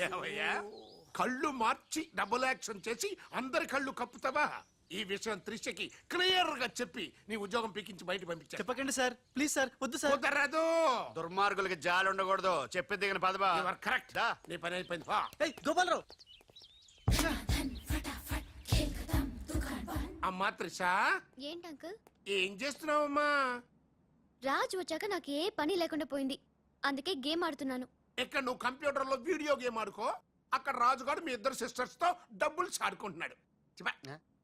ఏమయ్యా కళ్ళు మార్చి double action చేసి అందరి కళ్ళు కప్పుతావా? ఈ విషయం త్రిషకి క్లియర్గా చెప్పి నీ ఉద్యోగం పీకించి బయట పంపించా. చెప్పకండి సార్. Please sir. వద్దు సార్. కుదరదు. దుర్మార్గులకి జాలి ఉండకూడదు. చెప్పి దిగిన పదబా కరెక్ట్ దా. నీ పని అయిపోయింది పా. ఏయ్ గోపాలరావు అమ్మా త్రిష. ఏంటి అంకుల్? ఏం చేస్తున్నావమ్మా? రాజ్ వచ్చాక నాకు ఏ పని లేకుండా పోయింది. అందుకే గేమ్ ఆడుతున్నాను. ఇక్కడ నువ్వు కంప్యూటర్లో వీడియో గేమ్ ఆడుకో అక్కడ రాజుగాడు మీ ఇద్దరు సిస్టర్స్తో డబ్బులు ఆడుకుంటున్నాడు చెప్పా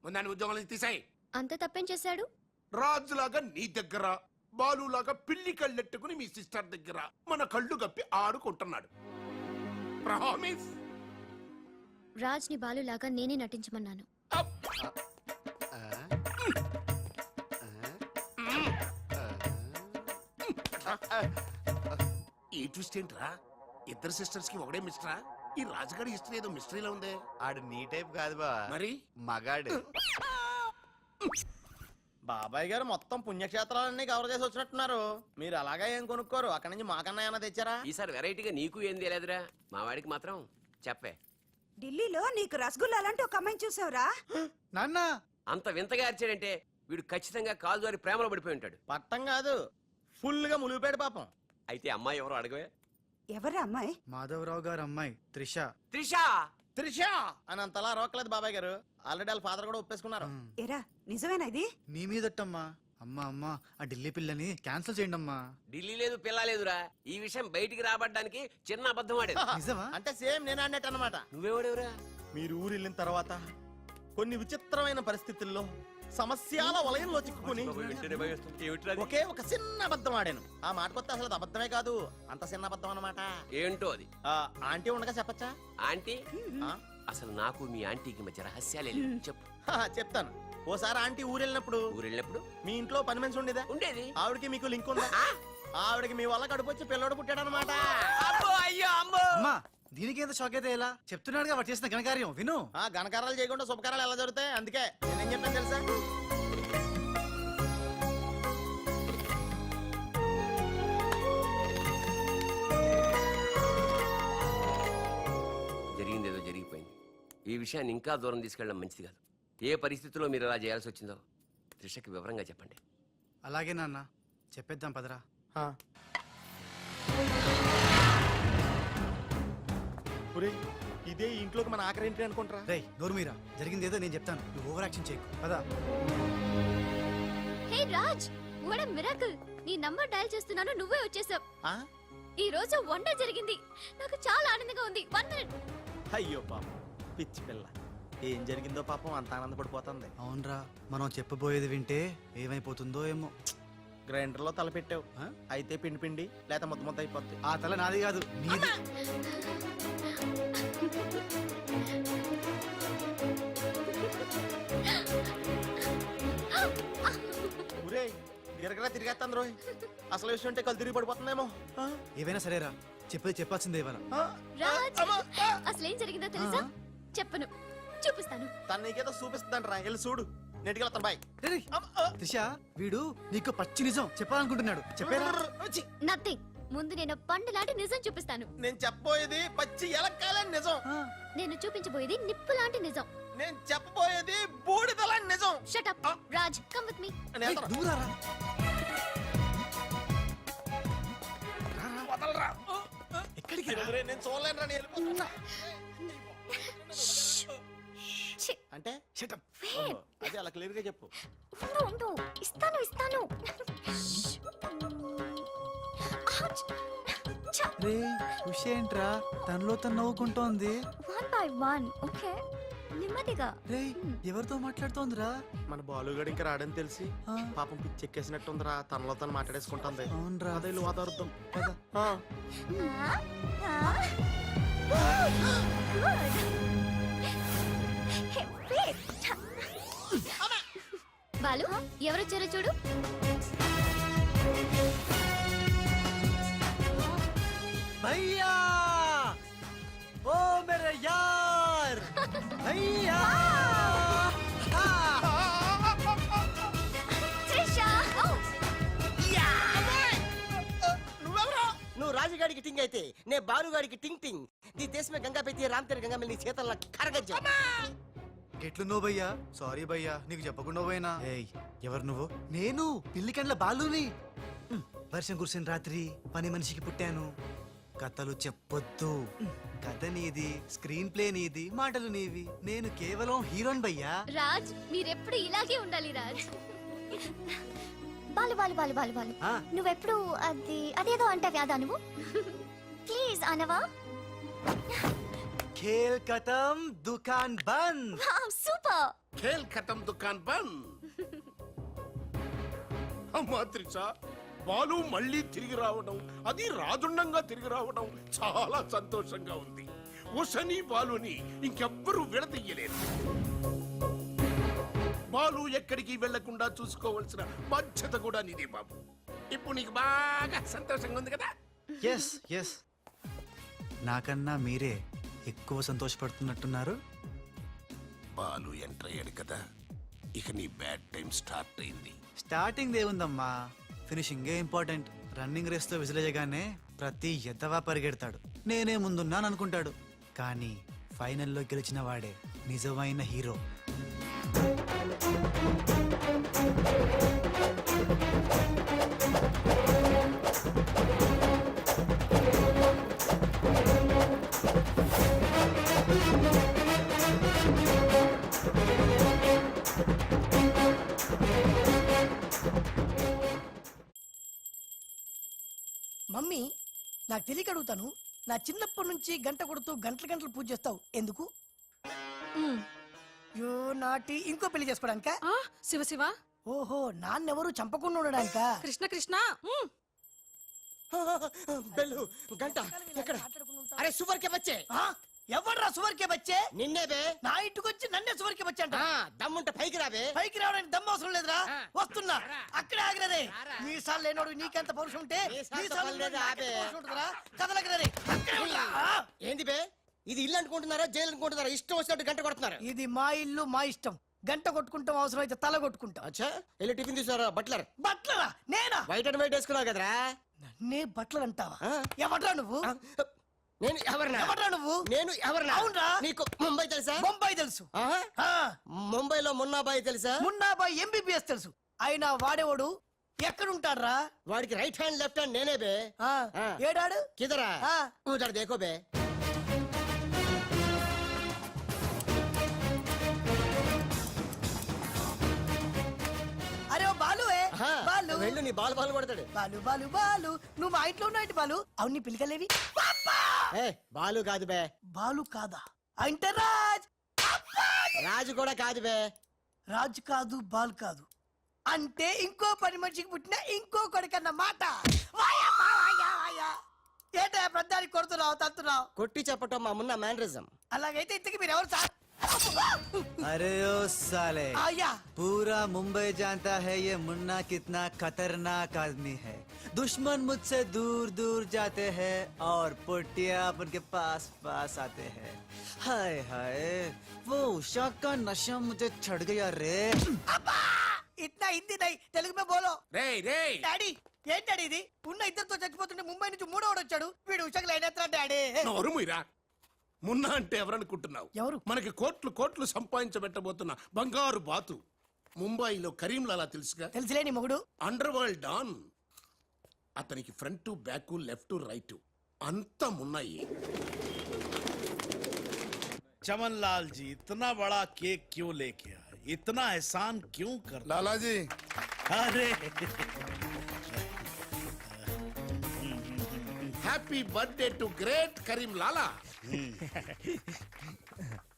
ముందాని ఉద్యోగం నుంచి తీసాయి. అంత తప్పేం చేశాడు? రాజులాగా నీ దగ్గర బాలులాగా పిల్లి కళ్ళెట్టుకుని మీ సిస్టర్ దగ్గర మన కళ్ళు గప్పి ఆడుకుంటున్నాడు. ప్రామిస్ రాజ్ని బాలులాగా నేనే నటించమన్నాను. ఈ ట్విస్ట్ ఏంట్రా? ఇద్దరు సిస్టర్స్కి ఒకడే మిస్టరా? ఈ రాజుగాడి హిస్టరీ ఏదో మిస్టరీలో ఉందే. ఆడు నీ టైప్ కాదు బా. మరి? మగాడు. బాబాయ్ గారు మొత్తం పుణ్యక్షేత్రాలన్నీ కవర్ చేసి వచ్చినట్టున్నారు. మీరు అలాగా ఏం కొనుక్కోరు? అక్కడి నుంచి మాకన్నా ఏమైనా తెచ్చారా? ఈసారి వెరైటీగా నీకు ఏం తెలియదురా? మా వాడికి మాత్రం చెప్పే. ఢిల్లీలో నీకు రసగుల్లా లాంటి ఒక అమ్మాయిని చూసావురా? నాన్న! అంత వింతగా అరిచాడంటే వీడు ఖచ్చితంగా కాలు జారి ప్రేమలో పడిపోయి ఉంటాడు. పట్టం కాదు ఫుల్గా ములిగిపోయాడు పాపం. అయితే అమ్మాయి ఎవరో అడగవే. ఎవరా అమ్మాయి? మాధవరావు గారు అమ్మాయి త్రిష. త్రిషా! త్రిష! అని అంతలా రోకలేదు బాబాయ్ గారు. ఆల్రెడీ వాళ్ళ ఫాదర్ కూడా ఒప్పేసుకున్నారు. ఎరా నిజమేనా ఇది? నీ మీదట్టమ్మా. అమ్మా అమ్మా ఆ ఢిల్లీ పిల్లని క్యాన్సిల్ చేయండి అమ్మా ఢిల్లీ లేదు పిల్ల లేదురా. ఈ విషయం బయటికి రాబడ్డానికి చిన్న అబద్ధం ఆడేది నిజమా? అంటే సేమ్ నేను అన్నట్టు అనమాట నువ్వెవడెవరా? మీరు ఊరు వెళ్ళిన తర్వాత కొన్ని విచిత్రమైన పరిస్థితుల్లో సమస్యల వలయంలో చిక్కుకుని ఒకే ఒక చిన్న అబద్ధం ఆడాను. ఆ మాట కొత్త అసలు అది అబద్ధమే కాదు. అంత చిన్న అబద్ధం అన్నమాట. ఏంటో అది? ఆ, ఆంటీ ఉండగా చెప్పచ్చా? ఆంటీ? ఆ? అసలు నాకు మీ ఆంటీకి మధ్య రహస్యాలే. చెప్పు. హా, చెప్తాను. ఓసారి ఆంటీ ఊరు వెళ్ళినప్పుడు ఊరు వెళ్ళినప్పుడు మీ ఇంట్లో పని మనిషి ఉండేదా? ఉండేది. ఆవిడకి మీకు లింక్ ఉందా? ఆవిడకి మీ వల్ల కడుపు వచ్చి పిల్లడు పుట్టాడు అనమాట అమ్మో అయ్యో అమ్మా దీనికి ఎంత షాక్ అయితే ఎలా? చెప్తున్నాడుగా వాడు చేసిన ఘనకార్యం. విను. ఆ ఘనకారాలు చేయకుండా శుభకారాలు ఎలా జరుగుతాయి? అందుకే నేనేం చెప్పాను తెలుసా? జరిగింది ఏదో జరిగిపోయింది. ఈ విషయాన్ని ఇంకా దూరం తీసుకెళ్ళడం మంచిది కాదు. ఏ పరిస్థితిలో మీరు అలా చేయాల్సి వచ్చిందో త్రిషకి వివరంగా చెప్పండి. అలాగే నాన్న. చెప్పేద్దాం పదరా. ఆ. ఒరేయ్, ఇదే ఇంట్లోకి మన ఆఖరి ఏంటి అనుకుంటారా? రేయ్ నోరు మీరా. జరిగింది ఏదో నేను చెప్తాను. నువ్వు ఓవర్ యాక్షన్ చేయకు. పదా. హే రాజ్ వాట్ మిరాకిల్ నీ నంబర్ డయల్ చేస్తున్నాను నువ్వే వచ్చేసావు. ఆ? ఈ రోజు వండర్ జరిగింది. నాకు చాలా ఆనందంగా ఉంది. వన్ మినిట్ అయ్యో పాపం. పిచ్చి పిల్ల. ఏం జరిగిందో పాపం అంత ఆనందపడిపోతుంది. అవునరా మనం చెప్పబోయేది వింటే ఏమైపోతుందో ఏమో. గ్రైండర్లో తల పెట్టావు? అయితే పిండి పిండి లేక ముద్ద ముద్ద అయిపోద్ది. ఆ తల నాది కాదు. నీది ఊరే గిరగరా తిరిగేస్తాను రోయ్. అసలు విషయం ఉంటే కళ్ళు తిరిగి పడిపోతుందేమో? ఏవైనా సరేరా చెప్పేది చెప్పాల్సిందే ఇవాళ. ఆ? రాజ్ అమ్మా! అసలు ఏం జరిగిందో తెలుసా? చెప్పను చూపిస్తాను. తను నీకేదో చూపిస్తుందంట రా వెళ్ళి చూడు. నెట్టుకెళ్తాను బాయ్. త్రిష వీడు నీకు పచ్చి నిజం చెప్పాలనుకుంటున్నాడు. చెప్పేరా. నథింగ్. ముందు నేను పండు లాంటి నిజం చూపిస్తాను. నేను చెప్పబోయేది పచ్చి ఎలక్కాలని నిజం. నేను చూపించబోయేది నిప్పు లాంటి నిజం. నేను చెప్పబోయేది బూడిదలని నిజం. Shut up Raj come with me నేను రేయ్, వెళ్తాను. నువ్వు రారా వదలరా. ఎక్కడికి నేను చూడలేను రా? నేను వెళ్ళిపోతున్నా. అంటే. ఓహో, అదే అలా క్లియర్గా చెప్పు. ఉండు ఉండు. ఇస్తాను ఇస్తాను. రే ఖుషి ఏంట్రా? తనలో తను నవ్వుకుంటోంది. వన్ బై వన్ ఓకే నెమ్మదిగా. రే ఎవరితో మాట్లాడుతోందిరా? మన బాలుగాడు ఇంకా రాడని తెలిసి. పాపం పిచ్చి ఎక్కేసినట్టుందిరా తనలో తను మాట్లాడేసుకుంటుంది. అవునరా. అదే ఇల్లు వాతావరణం. బాలు ఎవరొచ్చారో చూడు भैया ओ मेरे यार भैया త్రిష నువ్వెవరా నువ్వు రాజు గాడికి టింగ్ అయితే నే బాలుగాడికి టింగ్ టింగ్ నీ దేశమే గంగా పెట్టి రామ్ తెర గంగా నీ చేతల్లో కరగజ్జా ఎట్లున్నావు భయ్యా? సారీ భయ్యా నీకు చెప్పకుండా పోయినా? ఏయ్ ఎవరు నువ్వు? నేను పిల్లికండ్ల బాలుని. హ్మ్, వర్షం కురిసిన రాత్రి పని మనిషికి పుట్టాను. కథలు చెప్పొద్దు. కథ నీది స్క్రీన్ ప్లే నీది మాటలు నీవి. నేను కేవలం హీరోన్ భయ్యా. రాజ్ మీరెప్పుడు ఇలాగే ఉండాలి రాజ్? బాలు బాలు బాలు బాలు బాలు. ఆ. నువ్వెప్పుడు అది అదేదో అంటావు యాదా నువ్వు? ప్లీజ్ అనవా? ఖేల్ కథం దుకాన్ బంద్ సూపర్ ఖేల్ ఖతం దుకాన్ బంద్ అమ్మా త్రిష బాలు మళ్ళీ తిరిగి రావడం అది రాజుండంగా తిరిగి రావడం చాలా సంతోషంగా ఉంది. ఉషని బాలుని ఇంకెవ్వరూ విడదీయలేరు. బాలు ఎక్కడికి వెళ్ళకుండా చూసుకోవాల్సిన బాధ్యత కూడా నీదే బాబు. ఇప్పుడు నీకు బాగా సంతోషంగా ఉంది కదా? ఎస్ ఎస్ నాకన్నా మీరే ఎక్కువ సంతోషపడుతున్నట్టున్నారు. బాలు ఎంటర్ అయ్యాడు కదా ఇక నీ బ్యాడ్ టైం స్టార్ట్ అయింది. స్టార్టింగ్ దేవుందమ్మా. ఫినిషింగే ఇంపార్టెంట్. రన్నింగ్ రేస్తో విసిలేయగానే ప్రతి ఎద్దవా పరిగెడతాడు. నేనే ముందున్నాను అనుకుంటాడు కానీ ఫైనల్లో గెలిచిన వాడే నిజమైన హీరో. నాకు తెలియక అడుగుతాను. నా చిన్నప్పటి నుంచి గంట కొడుతూ గంటల గంటలు పూజ చేస్తావు. ఎందుకు? యో నాటి. ఇంకో పెళ్ళి చేసుకోవడానిక ఆ శివ శివ. ఓహో నాన్నెవరు చంపకుండా ఉండడానిక? కృష్ణ కృష్ణ. బెల్లు గంట ఎక్కడ? అరే సూపర్ కే బచ్చే ఎవర్రా సువర్కే బచ్చే? నిన్నే బే. నా ఇంటికి వచ్చి నన్నే సువర్కే బచ్చే అంట దమ్ముంటే పైకి రాబే పైకి రావడానికి దమ్ము అవసరం లేదురా. వస్తున్నా. అక్కడే ఆగిరదే మీ సార్ లేనోడు నీకెంత పౌరుషం ఉంటే సార్లు పని లేదు. ఏంది బే? ఇది ఇల్లు అనుకుంటున్నారా? జైలు అనుకుంటున్నారా? ఇష్టం వచ్చినట్టు గంట కొడుతున్నారు. ఇది మా ఇల్లు మా ఇష్టం. గంట కొట్టుకుంటాం అవసరం అయితే తల కొట్టుకుంటాం. అచ్చా. వెళ్ళి టిఫిన్ తీసుకురా బట్లర్. బట్లరా? నేనా? వైట్ అండ్ వైట్ వేసుకున్నావు కదరా. నన్నే బట్టలు అంటావా. ఎవడ్రా నువ్వు? నేను ఎవరినా? ఎవడ్రా నువ్వు? నేను ఎవరినా? అవునురా. నీకు ముంబై తెలుసా? బొంబాయి తెలుసు. ఆహా. ఆ, ముంబైలో మున్నాబాయి తెలుసా? మున్నాబాయ్ ఎంబీబీఎస్ తెలుసు. అయినా వాడేవాడు ఎక్కడుంటాడ్రా? వాడికి రైట్ హ్యాండ్ లెఫ్ట్ హ్యాండ్ నేనే బే. ఆ, ఆ. ఏడాడు? కిదరా? ఆ. ఉదర్ దేకో బే. అరే ఓ బాలు ఏ, ఆహా. బాలు. వెళ్ళు నీ బాల్ బాల్ కొడతాడు. బాలు బాలు బాలు. నువ్వు మా ఇంట్లో ఉన్నావు బాలు? అవును నీ పిలికలేవి ఏ బాలు కాదు బే. బాలు కాదా? అంటే రాజ్! రాజు కూడా కాదు బే. రాజు కాదు బాల్ కాదు. అంటే ఇంకో పని మనిషికి పుట్టిన ఇంకో కొడుకన్న మాట. ఏంటా ప్రధానికి కొడుతున్నావు తత్తున్నావు కొట్టి చెప్పటం మా మున్న మేనరిజం. అలాగైతే ఇంతకి మీరు ఎవరు సార్? अरे ओ साले అయ్యా पूरा मुंबई जानता है ये मुन्ना कितना खतरनाक आदमी है दुश्मन मुझसे दूर दूर जाते हैं और पुटिया उनके पास पास आते हैं हाय हाय वो उषा का नशा मुझे चढ़ गया रे అబ్బా ఇట్లా హిందీ నై తెలుగు మే బోలో రేయ్ రేయ్ డాడీ ఏం డాడీ ఇది ఉన్న ఇద్దరితో చచ్చిపోతుంటే ముంబై నుంచి మూడోవాడు వచ్చాడు వీడు ఉషకు లైన్ ఎత్తా డాడీ నోరు మీరా మున్నా అంటే ఎవరనుకుంటున్నావు ఎవరు? మనకి కోట్లు కోట్లు సంపాదించబెట్టబోతున్న బంగారు బాతు ముంబైలో కరీంలాలా తెలుసుగా తెలుసులే నీ మొగుడు అండర్ వరల్డ్ డాన్ అతనికి ఫ్రంట్ బ్యాక్ లెఫ్ట్ రైట్ అంతా మున్నాయి चमन लाल जी इतना बड़ा केक क्यों लेके आए इतना एहसान क्यों कर లాలాజీ अरे happy birthday to great Karim Lala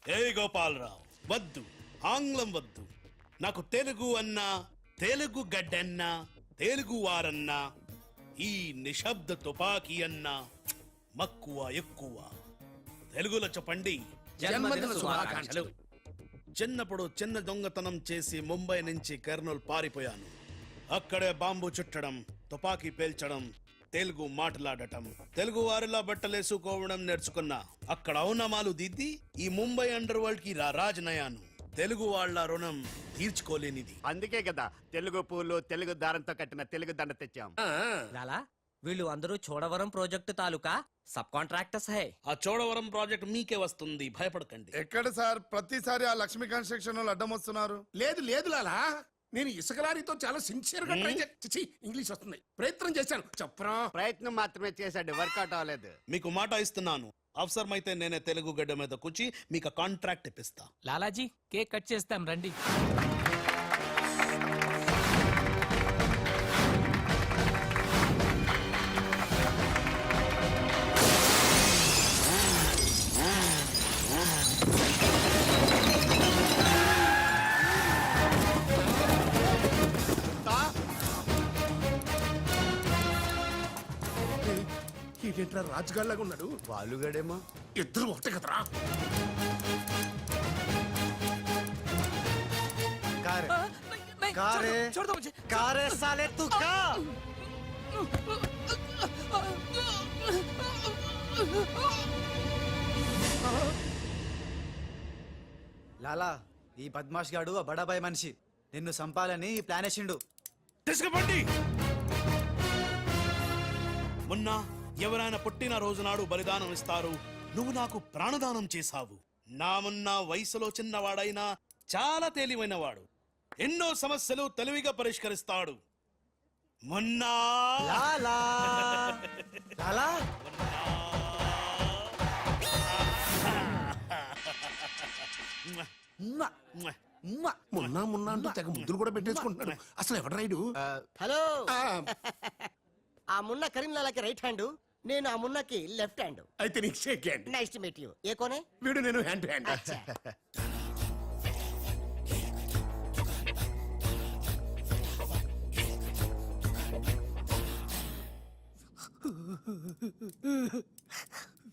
ఏ గోపాలరావు వద్దు ఆంగ్లం వద్దు. నాకు తెలుగు అన్నా తెలుగు గడ్డన్నా తెలుగు వారన్నా ఈ నిశ్శబ్ద తుపాకీ అన్నా మక్కువ ఎక్కువ. తెలుగులో చెప్పండి జన్మదిన శుభాకాంక్షలు. చిన్నప్పుడు చిన్న దొంగతనం చేసి ముంబై నుంచి కర్నూలు పారిపోయాను. అక్కడే బాంబు చుట్టడం తుపాకీ పేల్చడం తెలుగు మాట్లాడటం. తెలుగు వారిలా బట్టలేసుకోవడం నేర్చుకున్నా. అక్కడ అవునమాలు దిద్ది ఈ ముంబై అండర్ వరల్డ్కి రాజనయాను. తెలుగు వాళ్ళ రుణం తీర్చుకోలేనిది. అందుకే కదా తెలుగు పూలు తెలుగు దారంతో కట్టిన తెలుగు దండ తెచ్చాం. లాలా వీళ్ళు అందరూ చోడవరం ప్రాజెక్టు తాలూకా సబ్ కాంట్రాక్టర్స్ హై. ఆ చోడవరం ప్రాజెక్ట్ మీకే వస్తుంది భయపడకండి. ఎక్కడ సార్? ప్రతిసారి ఆ లక్ష్మీ కన్స్ట్రక్షన్ వాళ్ళు అడ్డం వస్తున్నారు. లేదు లేదు లాలా. నేను ఇసుక లారీతో చాలా సిన్సియర్గా ట్రై చేసి ఇంగ్లీష్ వస్తుంది. ప్రయత్నం చేశాను. చెప్పరా? ప్రయత్నం మాత్రమే చేశాడు వర్కౌట్ అవ్వలేదు. మీకు మాట ఇస్తున్నాను. అవసరమైతే నేనే తెలుగు గడ్డ మీద కూర్చి మీకు కాంట్రాక్ట్ ఇప్పిస్తా. లాలాజీ కేక్ కట్ చేస్తాం రండి. ఏంటంటే రాజుగాళ్ళగా ఉన్నాడు? బాలుగడేమో. ఇద్దరు ఒకటే కదరా. కారే. కారే. కారే సాలే తు కా లాలా ఈ బద్మాష్ గాడు ఆ బడాబాయ్ మనిషి. నిన్ను సంపాలని ప్లాన్ వేసిండు. తీసుకుపండి. మొన్న ఎవరైనా పుట్టిన రోజు నాడు బలిదానం ఇస్తారు. నువ్వు నాకు ప్రాణదానం చేశావు. నా మొన్న వయసులో చిన్నవాడైనా చాలా తెలివైనవాడు. ఎన్నో సమస్యలు తెలివిగా పరిష్కరిస్తాడు. మొన్న. లాలా. లాలా. మొన్న. మొన్న అంటూ తెగ ముద్దులు కూడా పెట్టేసుకుంటున్నాడు. అసలు ఎవడు రైడు హలో. ఆ, ఆ మున్న కరీంలాలకి రైట్ హ్యాండ్. నేను ఆ మున్నకి లెఫ్ట్ హ్యాండ్ అయితే నీకు shake hand nice to meet you ఏ కోనే? వీడు నేను హ్యాండ్ టు హ్యాండ్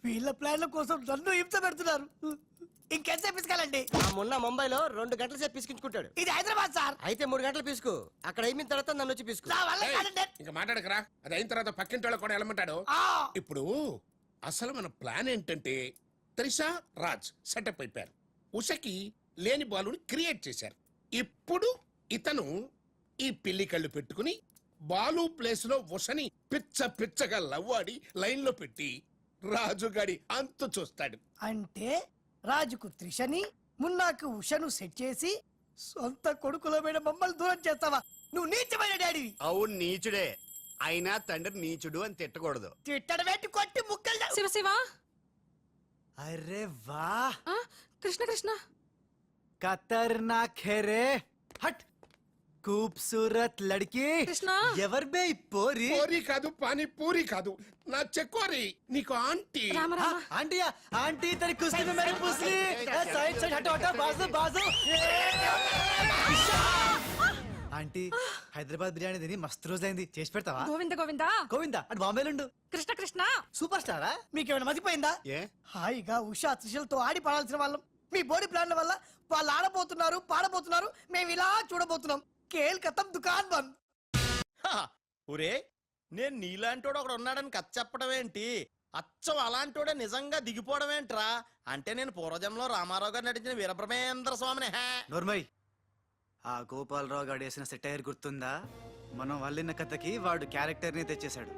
వీళ్ళ ప్లాన్ల కోసం నన్ను హింస పెడుతున్నారు. ఇంకెంత పిసుకాలండి? ఆ మున్న ముంబైలో రెండు గంటలు సేపు పిసికించుకుంటాడు. ఇది హైదరాబాద్ సార్. అయితే మూడు గంటలు పిసుకు. అక్కడ అయిన తర్వాత నన్ను వచ్చి పిసుకు. నా వల్ల కాదండి. ఇంకా మాట్లాడకరా. అది అయిన తర్వాత పక్కింటి వాళ్ళు కూడా వెళ్ళమంటాడు. ఆ, ఇప్పుడు అసలు మన ప్లాన్ ఏంటంటే త్రిషా రాజ్ సెటప్ అయిపోయారు. ఉషకి లేని బాలుని క్రియేట్ చేశారు. ఇప్పుడు ఇతను ఈ పిల్లి కళ్ళు పెట్టుకుని బాలు ప్లేస్లో ఉషని పిచ్చ పిచ్చగా లవ్వాడి లైన్లో పెట్టి రాజుగాడి అంతు చూస్తాడు. అంటే రాజుకు త్రిషని మున్నాకు ఉషను సెట్ చేసి సొంత కొడుకుల మీద మమ్మల్ని దూరం చేస్తావా? నువ్వు నీచమైన డాడీ. అవును నీచుడే. అయినా తండ్రి నీచుడు అని తిట్టకూడదు. తిట్టడమేంటి కొట్టి ముక్కలు శివ అరే వా. కృష్ణ కృష్ణ. ఖతర్నాక్ హట్. खूबसूरत लड़की కృష్ణ ఎవరు బే ఈ పోరి పూరి కాదు పానీ పూరి కాదు నా చెక్కోరి నీకు ఆంటీ రామ हाँ, రామ आंटी आंटी तेरी कुश्ती में मेरी पुसली ए, साइड साइड हटो हटो बाजू बाजू ఆంటీ హైదరాబాద్ బిర్యానీ తిని మస్తు రోజైంది చేసి పెడతావా గోవింద గోవింద గోవిందా అటు బాంబేలుండు కృష్ణ కృష్ణ సూపర్ స్టారా మీకేమైనా మతిపోయిందా ఏ హాయిగా ఉషా త్రిషలతో ఆడి పాడాల్సిన వాళ్ళం మీ బోడి ప్లాన్ల వల్ల వాళ్ళు ఆడబోతున్నారు పాడబోతున్నారు మేము ఇలా చూడబోతున్నాం కేల్ కథం దుకాన్ బంద్ ఒరే నేను నీలాంటోడు ఒకడు ఉన్నాడని కథ చెప్పడం ఏంటి? అచ్చం అలాంటోడే నిజంగా దిగిపోవడం ఏంట్రా? అంటే నేను పూర్వజంలో రామారావు గారు నటించిన వీరబ్రహ్మేంద్ర స్వామిని హే. నోర్మయ్ ఆ గోపాలరావు గారు వేసిన సెటైర్ గుర్తుందా? మనం వల్లిన కథకి వాడు క్యారెక్టర్ని తెచ్చేశాడు.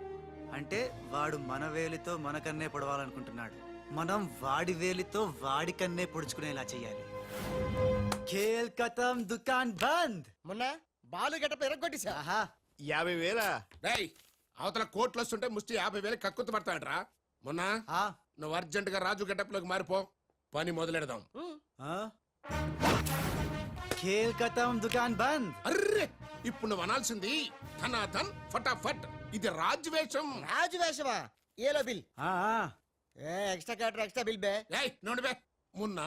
అంటే వాడు మన వేలితో మన కన్నే పొడవాలనుకుంటున్నాడు. మనం వాడి వేలితో వాడి కన్నే పొడుచుకునేలా చెయ్యాలి. ఖేల్ కథం దుకాన్ బంద్. మొన్న బాలు గెటప్ ఎరగొట్టేశా? ఆహా. యాభై వేల? రేయ్ అవతల కోట్లు వస్తుంటే ముష్టి యాభై వేలు కక్కుతు పడతాడరా మొన్న ఆ, నువ్వు అర్జెంట్గా రాజు గెటప్లోకి మారిపో. పని మొదలెడదాం. ఆ? ఖేల్ కథం దుకాన్ బంద్. అర్రే ఇప్పుడు నువ్వు అనాల్సింది ధనాధన్ ఫటాఫట్. ఇది రాజు వేషం. రాజు వేషమా? ఏలో బిల్? ఆ, ఆ. ఏ ఎక్స్ట్రా క్యాటర్ ఎక్స్ట్రా బిల్ బే. ఏయ్ నోడివే మున్న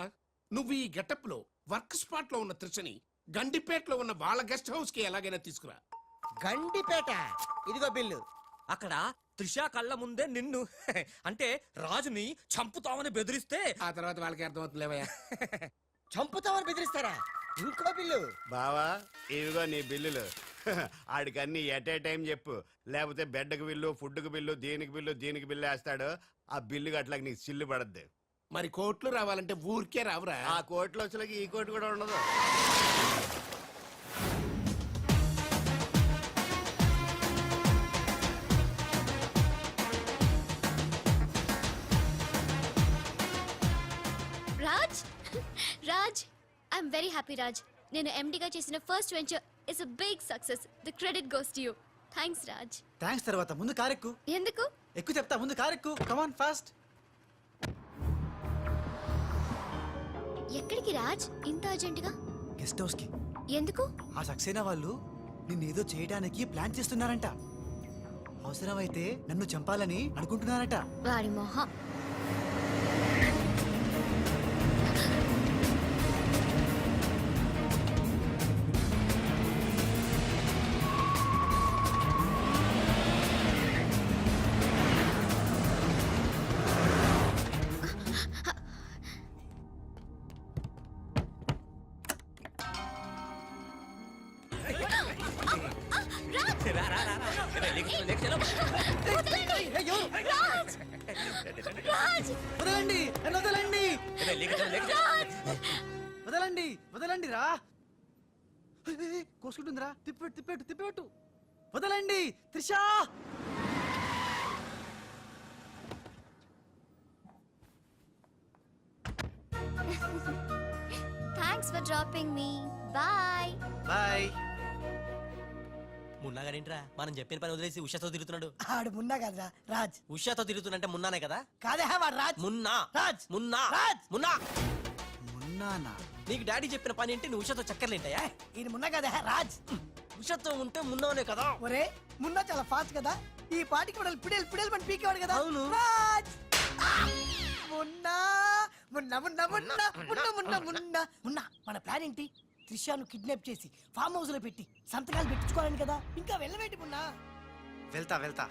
నువ్వు ఈ గెటప్లో వర్క్ స్పాట్లో ఉన్న త్రిషని గండిపేటలో ఉన్న వాళ్ళ గెస్ట్ హౌస్కి ఎలాగైనా తీసుకురా. గండిపేట? ఇదిగో బిల్లు. అక్కడ త్రిష కళ్ళ ముందే నిన్ను అంటే రాజుని చంపుతామని బెదిరిస్తే ఆ తర్వాత వాళ్ళకి అర్థమవుతుందిలేవయ్యా చంపుతామని బెదిరిస్తారా? ఇంకో బిల్లు. బావా ఇవిగో నీ బిల్లులు. ఆడికి అన్ని ఎట్ ఏ టైం చెప్పు. లేకపోతే బెడ్కి బిల్లు ఫుడ్కి బిల్లు దీనికి బిల్లు దీనికి బిల్లు వేస్తాడు. ఆ బిల్లు అట్లాగ నీకు సిల్లు పడద్ది. మరి కోట్లు రావాలంటే ఊరికే రావరా. ఆ కోట్లు వచ్చేలాగా ఈ కోట్ కూడా ఉండదు. Raj Raj I'm very happy Raj. నేను ఎండిగా చేసిన first venture is a big success the credit goes to you thanks Raj. Thanks తర్వాత. ముందు కారెక్కు. ఎందుకు? ఎక్కువ చెప్తా ముందు కారెక్కు. కమాన్ ఫాస్ట్ ఎక్కడికి రాజ్? ఇంత అర్జెంటుగా గెస్ట్ హౌస్కి ఎందుకు? ఆ సక్సేనా వాళ్ళు నిన్నేదో చేయడానికి ప్లాన్ చేస్తున్నారంట. అవసరమైతే నన్ను చంపాలని అనుకుంటున్నారట. వాడి మొహం. వదలండి. వదలండి. వదలండి. వదలండి. రా. కోసుకుంటుందిరా. తిప్పెట్టు తిప్పెట్టు తిప్పెట్టు వదలండి Trisha. Thanks for dropping me bye bye Munna గారేంట్రా మనం చెప్పిన పని వదిలేసి ఉషాతో తిరుగుతున్నాడు. ఆడు మున్నా కదరా రాజ్. ఉషాతో తిరుగుతున్నంటే మున్నానే కదా? కాదే వాడు రాజ్. మున్నా. రాజ్. మున్నా. రాజ్. మున్నా. మున్నానా? నీకు డాడీ చెప్పిన పని ఏంటి? నువ్వు ఉషాతో చక్కర్లేంటయా? ఈయన మున్నా కదే రాజ్. ఉషాతో ఉంటే మున్నానే కదా? ఒరే మున్నా చాలా ఫాస్ట్ కదా? ఈ పాటికి మనల్ని పిడేలు పిడేలు మన పీకేవాడు కదా? అవును. రాజ్! మున్నా. మున్నా మున్నా మున్నా మున్నా మున్నా మున్నా. మున్నా మన ప్లాన్ ఏంటి? త్రిషాను కిడ్నాప్ చేసి ఫామ్ హౌస్లో పెట్టి సంతకాలు పెట్టించుకోవాలని కదా. ఇంకా వెళ్ళవేటి వెళ్తా వెళ్తా.